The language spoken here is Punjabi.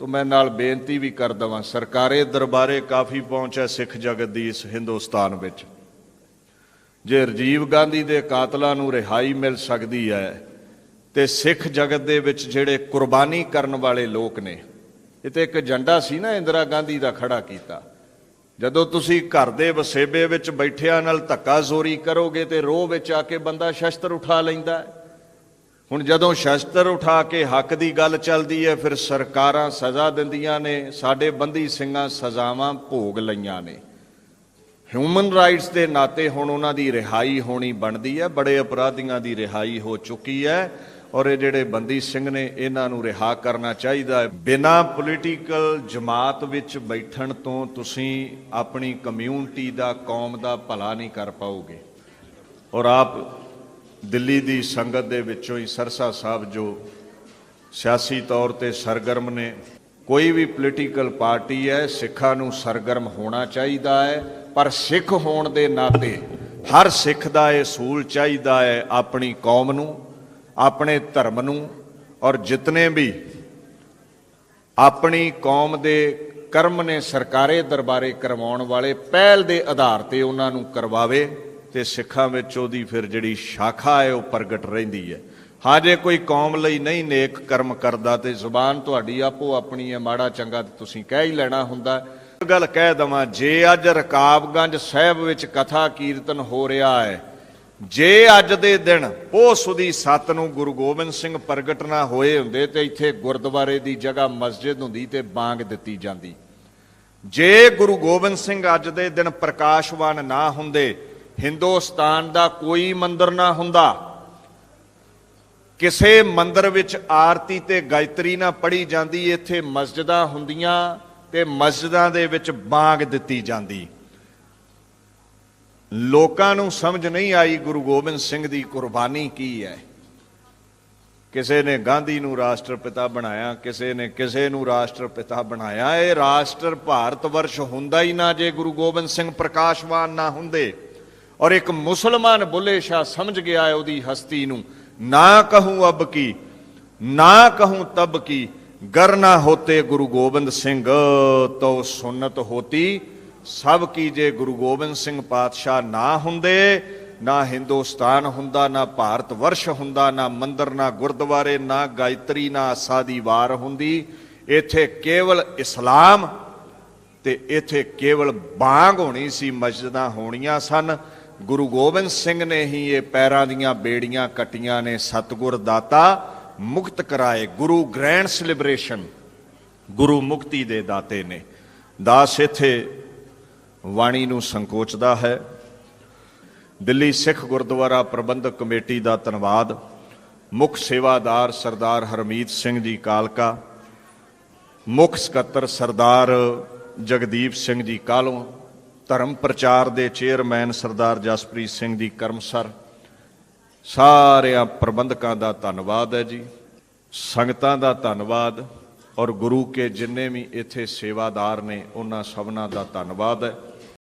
ਤੋ ਮੈਂ ਨਾਲ ਬੇਨਤੀ ਵੀ ਕਰ ਦਵਾਂ, ਸਰਕਾਰੇ ਦਰਬਾਰੇ ਕਾਫੀ ਪਹੁੰਚ ਹੈ ਸਿੱਖ ਜਗਤ ਦੀ ਇਸ ਹਿੰਦੁਸਤਾਨ ਵਿੱਚ। ਜੇ ਰਾਜੀਵ ਗਾਂਧੀ ਦੇ ਕਾਤਲਾਂ ਨੂੰ ਰਿਹਾਈ ਮਿਲ ਸਕਦੀ ਹੈ, ਤੇ ਸਿੱਖ ਜਗਤ ਦੇ ਵਿੱਚ ਜਿਹੜੇ ਕੁਰਬਾਨੀ ਕਰਨ ਵਾਲੇ ਲੋਕ ਨੇ, ਇਹ ਤੇ ਇੱਕ ਏਜੰਡਾ ਸੀ ਨਾ ਇੰਦਰਾ ਗਾਂਧੀ ਦਾ ਖੜਾ ਕੀਤਾ। ਜਦੋਂ ਤੁਸੀਂ ਘਰ ਦੇ ਵਸੇਬੇ ਵਿੱਚ ਬੈਠਿਆਂ ਨਾਲ ਧੱਕਾ ਜ਼ੋਰੀ ਕਰੋਗੇ ਤੇ ਰੋਹ ਵਿੱਚ ਆ ਕੇ ਬੰਦਾ ਸ਼ਸਤਰ ਉਠਾ ਲੈਂਦਾ ਹੈ। ਹੁਣ ਜਦੋਂ ਸ਼ਸਤਰ ਉਠਾ ਕੇ ਹੱਕ ਦੀ ਗੱਲ ਚੱਲਦੀ ਹੈ, ਫਿਰ ਸਰਕਾਰਾਂ ਸਜ਼ਾ ਦਿੰਦੀਆਂ ਨੇ, ਸਾਡੇ ਬੰਦੀ ਸਿੰਘਾਂ ਸਜ਼ਾਵਾਂ ਭੋਗ ਲਈਆਂ ਨੇ। ਹਿਊਮਨ ਰਾਈਟਸ ਦੇ ਨਾਤੇ ਹੁਣ ਉਹਨਾਂ ਦੀ ਰਿਹਾਈ ਹੋਣੀ ਬਣਦੀ ਹੈ, ਬੜੇ ਅਪਰਾਧੀਆਂ ਦੀ ਰਿਹਾਈ ਹੋ ਚੁੱਕੀ ਹੈ ਔਰ ਇਹ ਜਿਹੜੇ ਬੰਦੀ ਸਿੰਘ ਨੇ, ਇਹਨਾਂ ਨੂੰ ਰਿਹਾ ਕਰਨਾ ਚਾਹੀਦਾ ਹੈ। ਬਿਨਾਂ ਪੋਲੀਟੀਕਲ ਜਮਾਤ ਵਿੱਚ ਬੈਠਣ ਤੋਂ ਤੁਸੀਂ ਆਪਣੀ ਕਮਿਊਨਿਟੀ ਦਾ, ਕੌਮ ਦਾ ਭਲਾ ਨਹੀਂ ਕਰ ਪਾਓਗੇ। ਔਰ ਆਪ ਦਿੱਲੀ ਦੀ ਸੰਗਤ ਦੇ ਵਿੱਚੋਂ ਹੀ ਸਰਸਾ ਸਾਹਿਬ ਜੋ ਸਿਆਸੀ ਤੌਰ ਤੇ ਸਰਗਰਮ ਨੇ, ਕੋਈ ਵੀ ਪੋਲੀਟੀਕਲ ਪਾਰਟੀ ਹੈ, ਸਿੱਖਾਂ ਨੂੰ ਸਰਗਰਮ ਹੋਣਾ ਚਾਹੀਦਾ ਹੈ, ਪਰ ਸਿੱਖ ਹੋਣ ਦੇ ਨਾਤੇ ਹਰ ਸਿੱਖ ਦਾ ਇਹ ਸੂਲ ਚਾਹੀਦਾ ਹੈ ਆਪਣੀ ਕੌਮ ਨੂੰ, ਆਪਣੇ ਧਰਮ ਨੂੰ, ਔਰ ਜਿਤਨੇ ਵੀ ਆਪਣੀ ਕੌਮ ਦੇ ਕਰਮ ਨੇ ਸਰਕਾਰੇ ਦਰਬਾਰੇ ਕਰਵਾਉਣ ਵਾਲੇ ਪਹਿਲ ਦੇ ਆਧਾਰ ਤੇ ਉਹਨਾਂ ਨੂੰ ਕਰਵਾਵੇ। ਤੇ ਸਿੱਖਾਂ ਵਿੱਚ ਉਹਦੀ ਫਿਰ ਜਿਹੜੀ ਸ਼ਾਖਾ ਹੈ, ਉਹ ਪ੍ਰਗਟ ਰਹਿੰਦੀ ਹੈ। ਹਾਂ, ਜੇ ਕੋਈ ਕੌਮ ਲਈ ਨਹੀਂ ਨੇਕ ਕਰਮ ਕਰਦਾ, ਤੇ ਜ਼ੁਬਾਨ ਤੁਹਾਡੀ ਆਪੋ ਆਪਣੀ ਹੈ। ਮਾੜਾ ਚੰਗਾ ਤੇ ਤੁਸੀਂ ਕਹਿ ਹੀ ਲੈਣਾ ਹੁੰਦਾ। ਇੱਕ ਗੱਲ ਕਹਿ ਦਵਾਂ, ਜੇ ਅੱਜ ਰਕਾਬਗੰਜ ਸਾਹਿਬ ਵਿੱਚ ਕਥਾ ਕੀਰਤਨ ਹੋ ਰਿਹਾ ਹੈ, ਜੇ ਅੱਜ ਦੇ ਦਿਨ ਉਹ ਸੁਦੀ ਸੱਤ ਨੂੰ ਗੁਰੂ ਗੋਬਿੰਦ ਸਿੰਘ ਪ੍ਰਗਟ ਨਾ ਹੋਏ ਹੁੰਦੇ, ਤੇ ਇੱਥੇ ਗੁਰਦੁਆਰੇ ਦੀ ਜਗ੍ਹਾ ਮਸਜਿਦ ਹੁੰਦੀ ਤੇ ਬਾਂਗ ਦਿੱਤੀ ਜਾਂਦੀ। ਜੇ ਗੁਰੂ ਗੋਬਿੰਦ ਸਿੰਘ ਅੱਜ ਦੇ ਦਿਨ ਪ੍ਰਕਾਸ਼ਵਾਨ ਨਾ ਹੁੰਦੇ ਹਿੰਦੁਸਤਾਨ ਦਾ ਕੋਈ ਮੰਦਰ ਨਾ ਹੁੰਦਾ। ਕਿਸੇ ਮੰਦਰ ਵਿੱਚ ਆਰਤੀ ਤੇ ਗਾਇਤਰੀ ਨਾ ਪੜੀ ਜਾਂਦੀ, ਇੱਥੇ ਮਸਜਿਦਾਂ ਹੁੰਦੀਆਂ ਤੇ ਮਸਜਿਦਾਂ ਦੇ ਵਿੱਚ ਬਾਂਗ ਦਿੱਤੀ ਜਾਂਦੀ। ਲੋਕਾਂ ਨੂੰ ਸਮਝ ਨਹੀਂ ਆਈ ਗੁਰੂ ਗੋਬਿੰਦ ਸਿੰਘ ਦੀ ਕੁਰਬਾਨੀ ਕੀ ਹੈ। ਕਿਸੇ ਨੇ ਗਾਂਧੀ ਨੂੰ ਰਾਸ਼ਟਰਪਿਤਾ ਬਣਾਇਆ, ਕਿਸੇ ਨੇ ਕਿਸੇ ਨੂੰ ਰਾਸ਼ਟਰਪਿਤਾ ਬਣਾਇਆ। ਇਹ ਰਾਸ਼ਟਰ ਭਾਰਤ ਵਰਸ਼ ਹੁੰਦਾ ਹੀ ਨਾ ਜੇ ਗੁਰੂ ਗੋਬਿੰਦ ਸਿੰਘ ਪ੍ਰਕਾਸ਼ਵਾਨ ਨਾ ਹੁੰਦੇ। ਔਰ ਇੱਕ ਮੁਸਲਮਾਨ ਬੁੱਲੇ ਸ਼ਾਹ ਸਮਝ ਗਿਆ ਹੈ ਉਹਦੀ ਹਸਤੀ ਨੂੰ, ਨਾ ਕਹੂੰ ਅਬ ਕੀ, ਨਾ ਕਹੂੰ ਤਬ ਕੀ, ਗਰ ਨਾ ਹੋਤੇ ਗੁਰੂ ਗੋਬਿੰਦ ਸਿੰਘ, ਤੋ ਸੁਨਤ ਹੋਤੀ, ਸਭ ਕੀ ਜੇ ਗੁਰੂ ਗੋਬਿੰਦ ਸਿੰਘ ਪਾਤਸ਼ਾਹ ਨਾ ਹੁੰਦੇ, ਨਾ ਹਿੰਦੁਸਤਾਨ ਹੁੰਦਾ, ਨਾ ਭਾਰਤ ਵਰਸ਼ ਹੁੰਦਾ, ਨਾ ਮੰਦਰ, ਨਾ ਗੁਰਦੁਆਰੇ, ਨਾ ਗਾਇਤਰੀ, ਨਾ ਆਸਾ ਦੀ ਵਾਰ ਹੁੰਦੀ, ਇੱਥੇ ਕੇਵਲ ਇਸਲਾਮ ਤੇ ਇੱਥੇ ਕੇਵਲ ਬਾਗ ਹੋਣੀ ਸੀ, ਮਸਜਿਦਾਂ ਹੋਣੀਆਂ ਸਨ ਗੁਰੂ ਗੋਬਿੰਦ ਸਿੰਘ ਨੇ ਹੀ ਇਹ ਪੈਰਾਂ ਦੀਆਂ ਬੇੜੀਆਂ ਕੱਟੀਆਂ ਨੇ ਸਤਿਗੁਰ ਦਾਤਾ, ਮੁਕਤ ਕਰਾਏ, ਗੁਰੂ ਗ੍ਰੈਂਡ ਲਿਬਰੇਸ਼ਨ ਗੁਰੂ ਮੁਕਤੀ ਦੇ ਦਾਤੇ ਨੇ। ਦਾਸ ਇੱਥੇ ਵਾਣੀ ਨੂੰ ਸੰਕੋਚਦਾ ਹੈ। ਦਿੱਲੀ ਸਿੱਖ ਗੁਰਦੁਆਰਾ ਪ੍ਰਬੰਧਕ ਕਮੇਟੀ ਦਾ ਧੰਨਵਾਦ। ਮੁੱਖ ਸੇਵਾਦਾਰ ਸਰਦਾਰ ਹਰਮੀਤ ਸਿੰਘ ਜੀ ਕਾਲਕਾ, ਮੁੱਖ ਸਕੱਤਰ ਸਰਦਾਰ ਜਗਦੀਪ ਸਿੰਘ ਜੀ ਕਾਲੋਂ ਧਰਮ ਪ੍ਰਚਾਰ ਦੇ ਚੇਅਰਮੈਨ ਸਰਦਾਰ ਜਸਪ੍ਰੀਤ ਸਿੰਘ ਜੀ ਕਰਮਸਰ। ਸਾਰਿਆਂ ਪ੍ਰਬੰਧਕਾਂ ਦਾ ਧੰਨਵਾਦ ਹੈ ਜੀ। ਸੰਗਤਾਂ ਦਾ ਧੰਨਵਾਦ ਔਰ ਗੁਰੂ ਕੇ ਜਿੰਨੇ ਵੀ ਇੱਥੇ ਸੇਵਾਦਾਰ ਨੇ, ਉਹਨਾਂ ਸਭਨਾਂ ਦਾ ਧੰਨਵਾਦ ਹੈ।